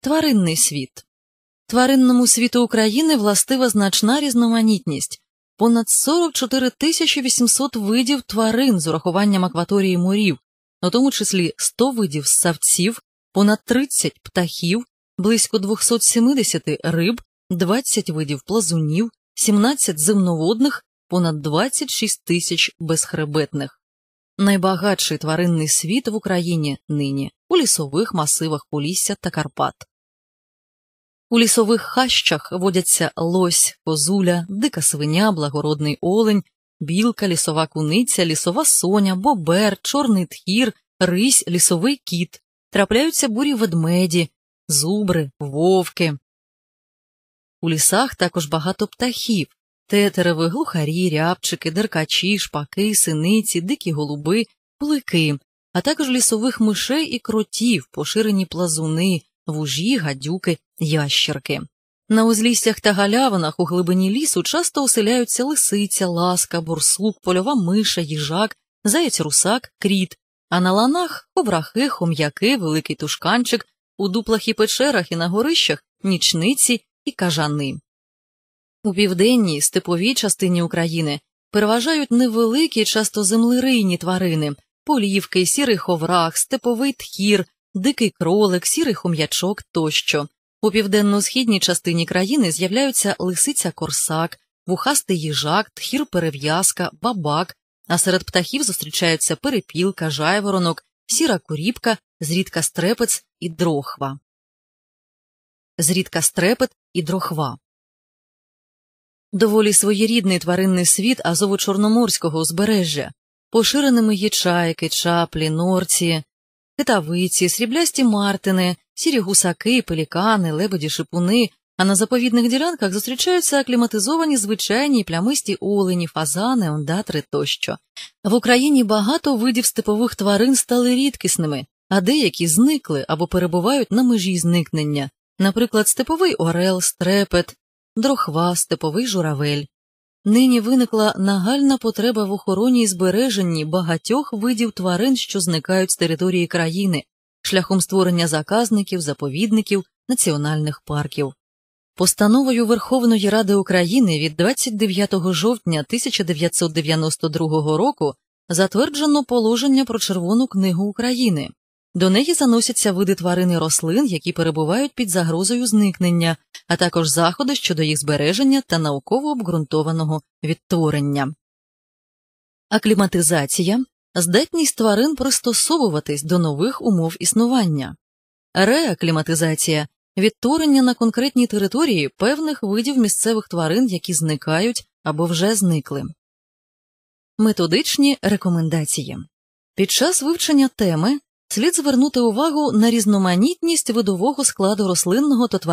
Тваринний світ. Тваринному світу України властива значна різноманітність. Понад 44 тисячі 800 видів тварин з урахуванням акваторії морів, у тому числі 100 видів ссавців, понад 30 птахів, близько 270 риб, 20 видів плазунів, 17 земноводних, понад 26 тисяч безхребетних. Найбагатший тваринний світ в Україні нині у лісових масивах Полісся та Карпат. У лісових хащах водяться лось, козуля, дика свиня, благородний олень, білка, лісова куниця, лісова соня, бобер, чорний тхір, рись, лісовий кіт, трапляються бурі ведмеді, зубри, вовки. У лісах також багато птахів тетереви, глухарі, рябчики, деркачі, шпаки, синиці, дикі голуби, кулики, а також лісових мишей і кротів, поширені плазуни, вужі, гадюки, ящерки. На узліссях та галявинах у глибині лісу часто оселяються лисиця, ласка, борсук, польова миша, їжак, заєць русак, кріт, а на ланах коврахи, хом'яки, великий тушканчик, у дуплах і печерах і на горищах нічниці і кажани. У південній степовій частині України переважають невеликі, часто землерийні тварини полівки, сірий ховрах, степовий тхір, дикий кролик, сірий хом'ячок тощо. У південно-східній частині країни з'являються лисиця корсак, вухастий їжак, тхір перев'язка, бабак, а серед птахів зустрічаються перепілка, жайворонок, сіра куріпка, зрідка стрепець і дрохва. Зрідка стрепет і дрохва. Доволі своєрідний тваринний світ Азово-Чорноморського узбережжя. Поширеними є чайки, чаплі, норці, китавиці, сріблясті мартини, сірі гусаки, пелікани, лебеді, шипуни, а на заповідних ділянках зустрічаються акліматизовані звичайні плямисті олені, фазани, ондатри тощо. В Україні багато видів степових тварин стали рідкісними, а деякі зникли або перебувають на межі зникнення, наприклад, степовий орел, стрепет, дрохва, степовий журавель. Нині виникла нагальна потреба в охороні і збереженні багатьох видів тварин, що зникають з території країни, шляхом створення заказників, заповідників, національних парків. Постановою Верховної Ради України від 29 жовтня 1992 року затверджено положення про Червону книгу України. До неї заносяться види тварин і рослин, які перебувають під загрозою зникнення, а також заходи щодо їх збереження та науково обґрунтованого відтворення. Акліматизація здатність тварин пристосовуватись до нових умов існування, реакліматизація відтворення на конкретній території певних видів місцевих тварин, які зникають або вже зникли. Методичні рекомендації під час вивчення теми слід звернути увагу на різноманітність видового складу рослинного та тваринного